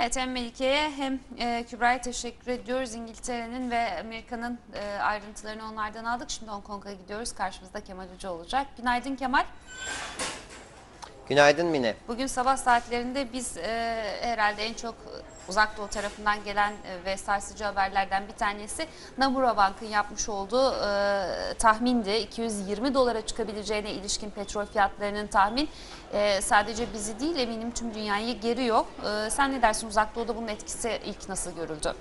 Evet hem Melike'ye hem e, Kübra'ya teşekkür ediyoruz. İngiltere'nin ve Amerika'nın e, ayrıntılarını onlardan aldık. Şimdi Hong Kong'a gidiyoruz. Karşımızda Kemal Hoca olacak. Günaydın Kemal. Günaydın Mine. Bugün sabah saatlerinde biz e, herhalde en çok uzak doğu tarafından gelen e, ve sarsıcı haberlerden bir tanesi Namura Bank'ın yapmış olduğu e, tahmindi. 220 dolara çıkabileceğine ilişkin petrol fiyatlarının tahmin e, sadece bizi değil eminim tüm dünyayı geriyor. E, sen ne dersin uzak doğuda bunun etkisi ilk nasıl görüldü?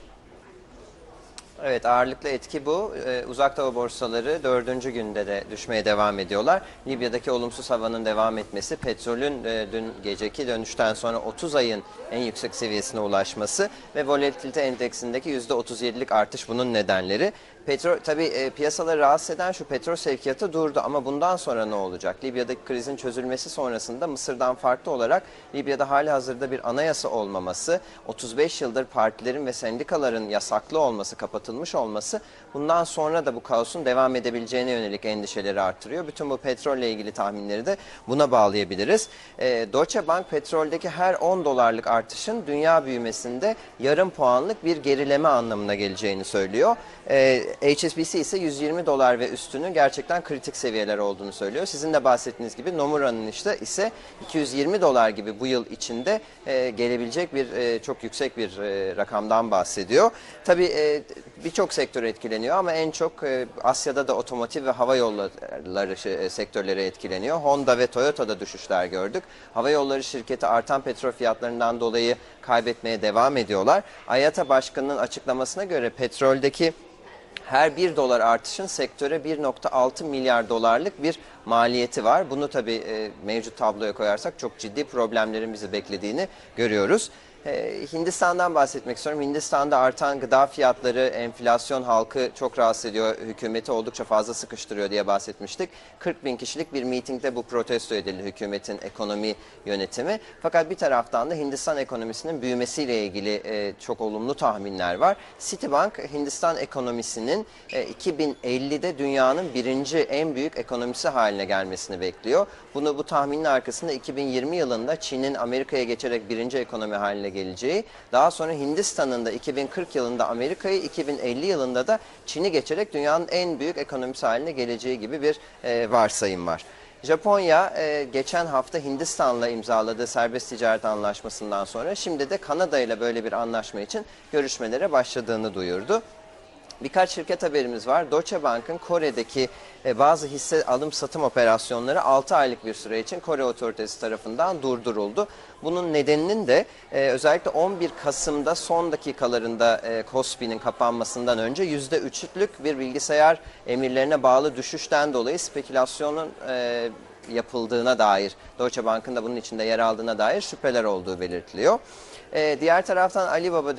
Evet ağırlıklı etki bu. Ee, uzak doğu borsaları dördüncü günde de düşmeye devam ediyorlar. Libya'daki olumsuz havanın devam etmesi, petrolün e, dün geceki dönüşten sonra 30 ayın en yüksek seviyesine ulaşması ve volatilite endeksindeki %37'lik artış bunun nedenleri. Petrol tabii e, piyasaları rahatsız eden şu petrol sevkiyatı durdu ama bundan sonra ne olacak? Libya'daki krizin çözülmesi sonrasında Mısır'dan farklı olarak Libya'da hali hazırda bir anayasa olmaması, 35 yıldır partilerin ve sendikaların yasaklı olması, kapatılmış olması bundan sonra da bu kaosun devam edebileceğine yönelik endişeleri artırıyor. Bütün bu petrolle ilgili tahminleri de buna bağlayabiliriz. E, Deutsche Bank petroldeki her 10 dolarlık artışın dünya büyümesinde yarım puanlık bir gerileme anlamına geleceğini söylüyor. E, HSBC ise 120 dolar ve üstünün gerçekten kritik seviyeler olduğunu söylüyor. Sizin de bahsettiğiniz gibi Nomura'nın işte ise 220 dolar gibi bu yıl içinde e, gelebilecek bir e, çok yüksek bir e, rakamdan bahsediyor. Tabii e, birçok sektör etkileniyor ama en çok e, Asya'da da otomotiv ve hava yolları şey, e, sektörleri etkileniyor. Honda ve Toyota'da düşüşler gördük. Hava yolları şirketi artan petrol fiyatlarından dolayı kaybetmeye devam ediyorlar. IATA Başkanı'nın açıklamasına göre petroldeki her 1 dolar artışın sektöre 1.6 milyar dolarlık bir maliyeti var. Bunu tabii e, mevcut tabloya koyarsak çok ciddi problemlerin bizi beklediğini görüyoruz. E, Hindistan'dan bahsetmek istiyorum. Hindistan'da artan gıda fiyatları, enflasyon halkı çok rahatsız ediyor. Hükümeti oldukça fazla sıkıştırıyor diye bahsetmiştik. 40 bin kişilik bir mitingde bu protesto edildi hükümetin ekonomi yönetimi. Fakat bir taraftan da Hindistan ekonomisinin büyümesiyle ilgili e, çok olumlu tahminler var. Citibank Hindistan ekonomisinin e, 2050'de dünyanın birinci en büyük ekonomisi haline gelmesini bekliyor. Bunu bu tahminin arkasında 2020 yılında Çin'in Amerika'ya geçerek birinci ekonomi haline geleceği, daha sonra Hindistan'ın da 2040 yılında Amerika'yı, 2050 yılında da Çin'i geçerek dünyanın en büyük ekonomisi haline geleceği gibi bir e, varsayım var. Japonya e, geçen hafta Hindistan'la imzaladığı serbest ticaret anlaşmasından sonra şimdi de Kanada ile böyle bir anlaşma için görüşmelere başladığını duyurdu. Birkaç şirket haberimiz var. Deutsche Bank'ın Kore'deki e, bazı hisse alım satım operasyonları 6 aylık bir süre için Kore otoritesi tarafından durduruldu. Bunun nedeninin de e, özellikle 11 Kasım'da son dakikalarında e, Kospi'nin kapanmasından önce %3'lük bir bilgisayar emirlerine bağlı düşüşten dolayı spekülasyonun e, yapıldığına dair, Deutsche Bank'ın da bunun içinde yer aldığına dair şüpheler olduğu belirtiliyor. Ee, diğer taraftan Alibaba,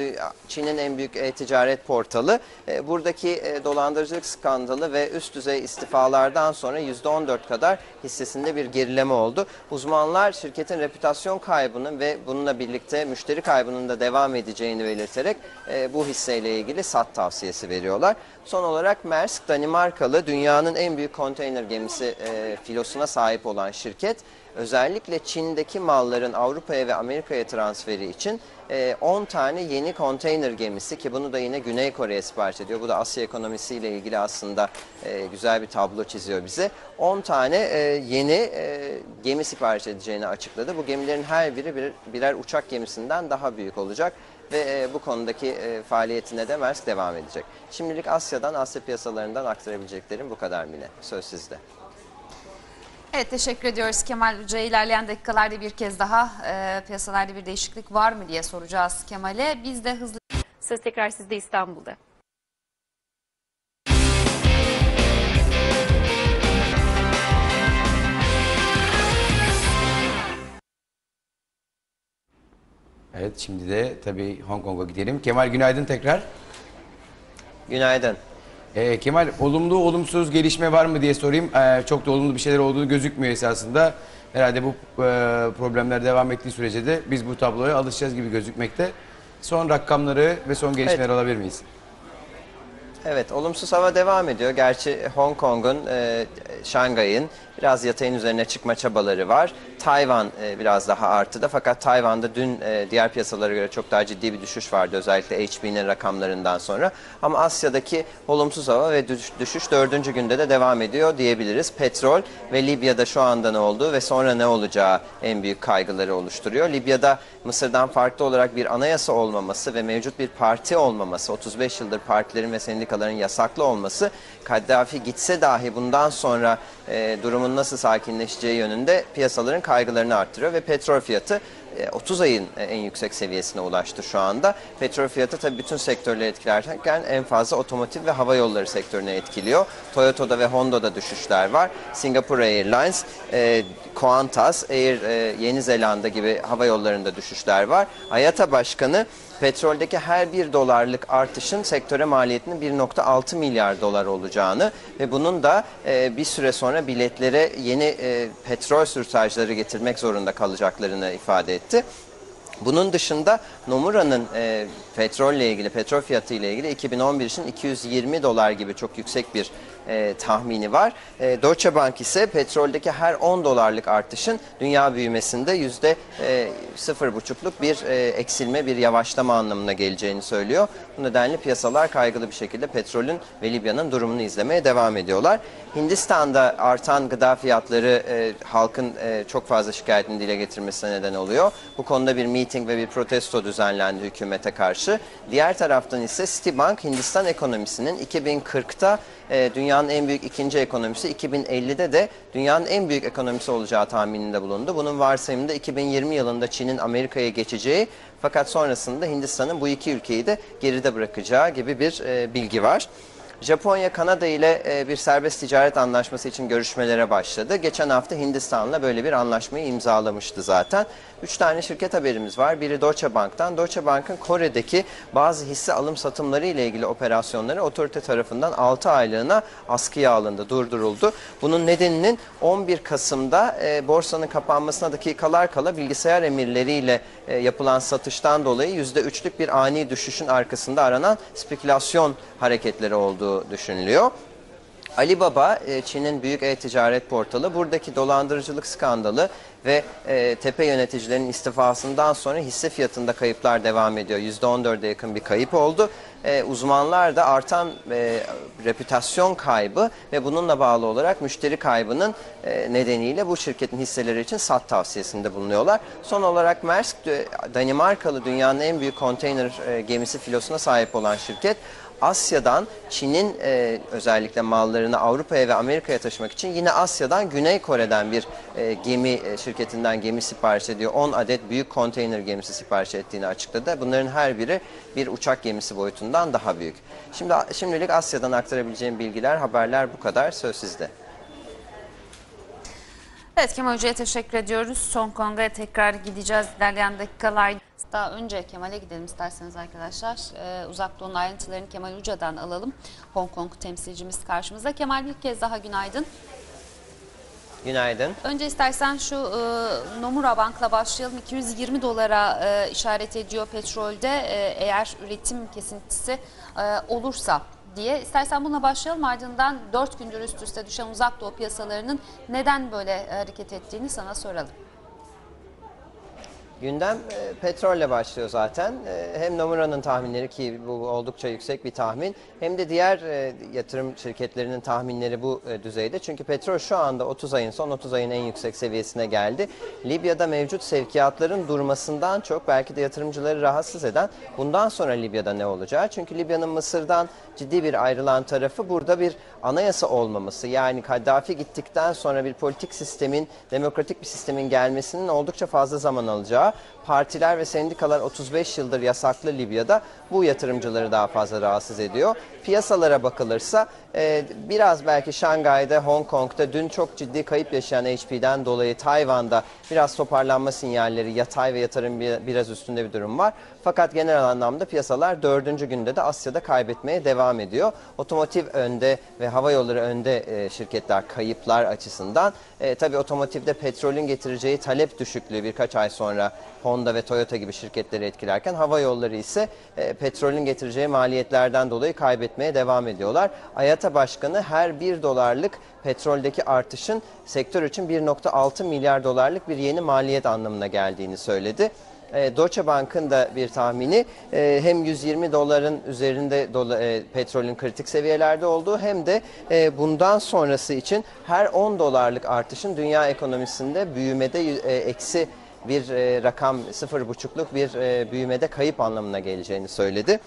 Çin'in en büyük e-ticaret portalı, e, buradaki e, dolandırıcılık skandalı ve üst düzey istifalardan sonra %14 kadar hissesinde bir gerileme oldu. Uzmanlar şirketin reputasyon kaybının ve bununla birlikte müşteri kaybının da devam edeceğini belirterek e, bu hisseyle ilgili sat tavsiyesi veriyorlar. Son olarak Maersk, Danimarkalı dünyanın en büyük konteyner gemisi e, filosuna sahip olan şirket, özellikle Çin'deki malların Avrupa'ya ve Amerika'ya transferi için 10 tane yeni konteyner gemisi ki bunu da yine Güney Kore'ye sipariş ediyor. Bu da Asya ekonomisiyle ilgili aslında e, güzel bir tablo çiziyor bize. 10 tane e, yeni e, gemi sipariş edeceğini açıkladı. Bu gemilerin her biri bir, birer uçak gemisinden daha büyük olacak ve e, bu konudaki e, faaliyetine de Maersk devam edecek. Şimdilik Asya'dan, Asya piyasalarından aktarabileceklerim bu kadar Mine. Söz sizde. Evet teşekkür ediyoruz Kemal Hoca. İlerleyen dakikalarda bir kez daha e, piyasalarda bir değişiklik var mı diye soracağız Kemal'e. Biz de hızlı... Söz tekrar sizde İstanbul'da. Evet şimdi de tabii Hong Kong'a gidelim. Kemal günaydın tekrar. Günaydın. Ee, Kemal olumlu olumsuz gelişme var mı diye sorayım. Ee, çok da olumlu bir şeyler olduğu gözükmüyor esasında. Herhalde bu e, problemler devam ettiği sürece de biz bu tabloya alışacağız gibi gözükmekte. Son rakamları ve son gelişmeleri Evet. alabilir miyiz? Evet, olumsuz hava devam ediyor. Gerçi Hong Kong'un, e, Şangay'ın biraz yatayın üzerine çıkma çabaları var. Tayvan e, biraz daha artıda fakat Tayvan'da dün e, diğer piyasalara göre çok daha ciddi bir düşüş vardı. Özellikle HB'nin rakamlarından sonra. Ama Asya'daki olumsuz hava ve düş- düşüş dördüncü günde de devam ediyor diyebiliriz. Petrol ve Libya'da şu anda ne olduğu ve sonra ne olacağı en büyük kaygıları oluşturuyor. Libya'da Mısır'dan farklı olarak bir anayasa olmaması ve mevcut bir parti olmaması, 35 yıldır partilerin ve sendikaların yasaklı olması, Kaddafi gitse dahi bundan sonra e, durumun nasıl sakinleşeceği yönünde piyasaların kaygılarını arttırıyor ve petrol fiyatı 30 ayın e, en yüksek seviyesine ulaştı şu anda. Petrol fiyatı tabii bütün sektörleri etkilerken en fazla otomotiv ve hava yolları sektörüne etkiliyor. Toyota'da ve Honda'da düşüşler var. Singapore Airlines, e, Qantas, Air e, Yeni Zelanda gibi hava yollarında düşüşler var. IATA Başkanı petroldeki her bir dolarlık artışın sektöre maliyetinin 1.6 milyar dolar olacağını ve bunun da e, bir süre sonra biletlere yeni e, petrol sürtajları getirmek zorunda kalacaklarını ifade etti. Bunun dışında Nomura'nın e, petrolle ilgili, petrol fiyatı ile ilgili 2011 için 220 dolar gibi çok yüksek bir e, tahmini var. E, Deutsche Bank ise petroldeki her 10 dolarlık artışın dünya büyümesinde yüzde e, 0,5'luk bir e, eksilme, bir yavaşlama anlamına geleceğini söylüyor. Bu nedenle piyasalar kaygılı bir şekilde petrolün ve Libya'nın durumunu izlemeye devam ediyorlar. Hindistan'da artan gıda fiyatları e, halkın e, çok fazla şikayetini dile getirmesine neden oluyor. Bu konuda bir meeting ve bir protesto düzenlendi hükümete karşı. Diğer taraftan ise Citibank Hindistan ekonomisinin 2040'ta e, dünyanın en büyük ikinci ekonomisi, 2050'de de dünyanın en büyük ekonomisi olacağı tahmininde bulundu. Bunun varsayımında 2020 yılında Çin'in Amerika'ya geçeceği fakat sonrasında Hindistan'ın bu iki ülkeyi de geride bırakacağı gibi bir e, bilgi var. Japonya Kanada ile e, bir serbest ticaret anlaşması için görüşmelere başladı. Geçen hafta Hindistan'la böyle bir anlaşmayı imzalamıştı zaten. Üç tane şirket haberimiz var. Biri Deutsche Bank'tan. Deutsche Bank'ın Kore'deki bazı hisse alım satımları ile ilgili operasyonları otorite tarafından 6 aylığına askıya alındı, durduruldu. Bunun nedeninin 11 Kasım'da e, borsanın kapanmasına dakikalar kala bilgisayar emirleriyle e, yapılan satıştan dolayı %3'lük bir ani düşüşün arkasında aranan spekülasyon hareketleri olduğu düşünülüyor. Alibaba, e, Çin'in büyük e-ticaret portalı, buradaki dolandırıcılık skandalı ve e, tepe yöneticilerin istifasından sonra hisse fiyatında kayıplar devam ediyor. %14'e yakın bir kayıp oldu. E, uzmanlar da artan e, reputasyon kaybı ve bununla bağlı olarak müşteri kaybının e, nedeniyle bu şirketin hisseleri için sat tavsiyesinde bulunuyorlar. Son olarak Maersk, Danimarkalı dünyanın en büyük konteyner e, gemisi filosuna sahip olan şirket, Asya'dan Çin'in e, özellikle mallarını Avrupa'ya ve Amerika'ya taşımak için yine Asya'dan Güney Kore'den bir e, gemi e, şirketinden gemi sipariş ediyor. 10 adet büyük konteyner gemisi sipariş ettiğini açıkladı. Bunların her biri bir uçak gemisi boyutundan daha büyük. Şimdi şimdilik Asya'dan aktarabileceğim bilgiler, haberler bu kadar. Söz sizde. Evet Kemal Hoca'ya teşekkür ediyoruz. Hong Kong'a tekrar gideceğiz ilerleyen dakikalar. Daha önce Kemal'e gidelim isterseniz arkadaşlar. Ee, uzak Doğu'nun ayrıntılarını Kemal Hoca'dan alalım. Hong Kong temsilcimiz karşımızda. Kemal bir kez daha günaydın. Günaydın. Önce istersen şu e, Nomura Bank'la başlayalım. 220 dolara e, işaret ediyor petrolde e, eğer üretim kesintisi e, olursa diye. İstersen bununla başlayalım ardından 4 gündür üst üste düşen uzak doğu piyasalarının neden böyle hareket ettiğini sana soralım. Gündem e, petrolle başlıyor zaten. E, hem Nomura'nın tahminleri ki bu oldukça yüksek bir tahmin hem de diğer e, yatırım şirketlerinin tahminleri bu e, düzeyde. Çünkü petrol şu anda 30 ayın son 30 ayın en yüksek seviyesine geldi. Libya'da mevcut sevkiyatların durmasından çok belki de yatırımcıları rahatsız eden bundan sonra Libya'da ne olacağı. Çünkü Libya'nın Mısır'dan ciddi bir ayrılan tarafı burada bir anayasa olmaması. Yani Kaddafi gittikten sonra bir politik sistemin, demokratik bir sistemin gelmesinin oldukça fazla zaman alacağı. lá Partiler ve sendikalar 35 yıldır yasaklı Libya'da bu yatırımcıları daha fazla rahatsız ediyor. Piyasalara bakılırsa e, biraz belki Şangay'da, Hong Kong'da dün çok ciddi kayıp yaşayan HP'den dolayı Tayvan'da biraz toparlanma sinyalleri yatay ve yatırım bir- biraz üstünde bir durum var. Fakat genel anlamda piyasalar dördüncü günde de Asya'da kaybetmeye devam ediyor. Otomotiv önde ve hava yolları önde e, şirketler kayıplar açısından. E, tabii otomotivde petrolün getireceği talep düşüklüğü birkaç ay sonra Honda Honda ve Toyota gibi şirketleri etkilerken hava yolları ise e, petrolün getireceği maliyetlerden dolayı kaybetmeye devam ediyorlar. IATA Başkanı her 1 dolarlık petroldeki artışın sektör için 1.6 milyar dolarlık bir yeni maliyet anlamına geldiğini söyledi. E, Deutsche Bank'ın da bir tahmini e, hem 120 doların üzerinde dola, e, petrolün kritik seviyelerde olduğu hem de e, bundan sonrası için her 10 dolarlık artışın dünya ekonomisinde büyümede e, eksi bir e, rakam 0,5'luk bir e, büyümede kayıp anlamına geleceğini söyledi.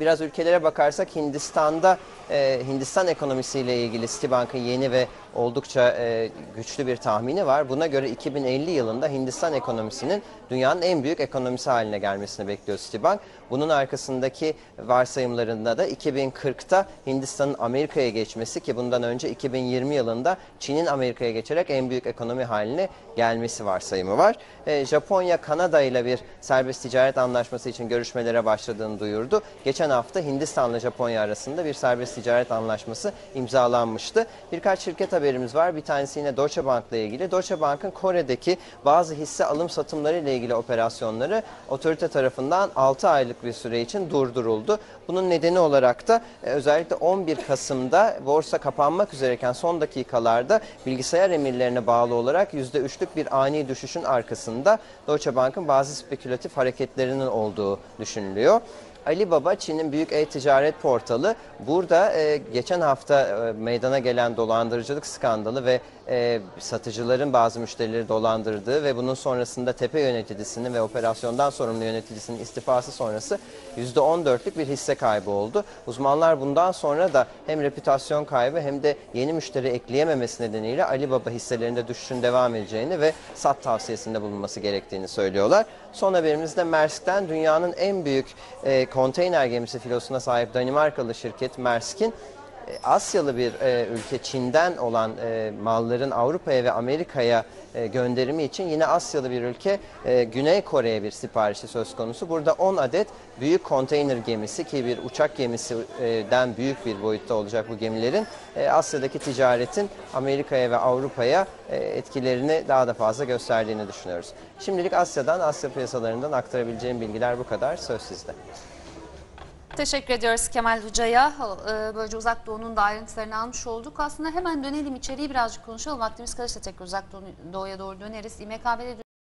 Biraz ülkelere bakarsak Hindistan'da e, Hindistan ekonomisiyle ilgili Citibank'ın yeni ve oldukça e, güçlü bir tahmini var. Buna göre 2050 yılında Hindistan ekonomisinin dünyanın en büyük ekonomisi haline gelmesini bekliyor Citibank. Bunun arkasındaki varsayımlarında da 2040'ta Hindistan'ın Amerika'ya geçmesi ki bundan önce 2020 yılında Çin'in Amerika'ya geçerek en büyük ekonomi haline gelmesi varsayımı var. E, Japonya Kanada ile bir serbest ticaret anlaşması için görüşmelere başladığını duyurdu. Geçen hafta Hindistan ile Japonya arasında bir serbest ticaret anlaşması imzalanmıştı. Birkaç şirket haberimiz var. Bir tanesi yine Deutsche Bank ile ilgili. Deutsche Bank'ın Kore'deki bazı hisse alım satımları ile ilgili operasyonları otorite tarafından 6 aylık bir süre için durduruldu. Bunun nedeni olarak da e, özellikle 11 Kasım'da borsa kapanmak üzereyken son dakikalarda bilgisayar emirlerine bağlı olarak %3'lük bir ani düşüşün arkasında Deutsche Bank'ın bazı spekülatif hareketlerinin olduğu düşünülüyor. Alibaba Çin'in büyük e-ticaret portalı. Burada e, geçen hafta e, meydana gelen dolandırıcılık skandalı ve e, satıcıların bazı müşterileri dolandırdığı ve bunun sonrasında tepe yöneticisinin ve operasyondan sorumlu yöneticisinin istifası sonrası %14'lük bir hisse kaybı oldu. Uzmanlar bundan sonra da hem reputasyon kaybı hem de yeni müşteri ekleyememesi nedeniyle Alibaba hisselerinde düşüşün devam edeceğini ve sat tavsiyesinde bulunması gerektiğini söylüyorlar. Son haberimizde Maersk'ten dünyanın en büyük e, konteyner gemisi filosuna sahip Danimarkalı şirket Maersk'in Asyalı bir e, ülke Çin'den olan e, malların Avrupa'ya ve Amerika'ya e, gönderimi için yine Asyalı bir ülke e, Güney Kore'ye bir siparişi söz konusu. Burada 10 adet büyük konteyner gemisi ki bir uçak gemisinden büyük bir boyutta olacak bu gemilerin e, Asya'daki ticaretin Amerika'ya ve Avrupa'ya e, etkilerini daha da fazla gösterdiğini düşünüyoruz. Şimdilik Asya'dan, Asya piyasalarından aktarabileceğim bilgiler bu kadar. Söz sizde. Teşekkür ediyoruz Kemal Hoca'ya. Ee, Böylece Uzak Doğu'nun da ayrıntılarını almış olduk. Aslında hemen dönelim içeriği birazcık konuşalım. Vaktimiz kalırsa tekrar Uzak Doğu- Doğu'ya doğru döneriz. İMKB'de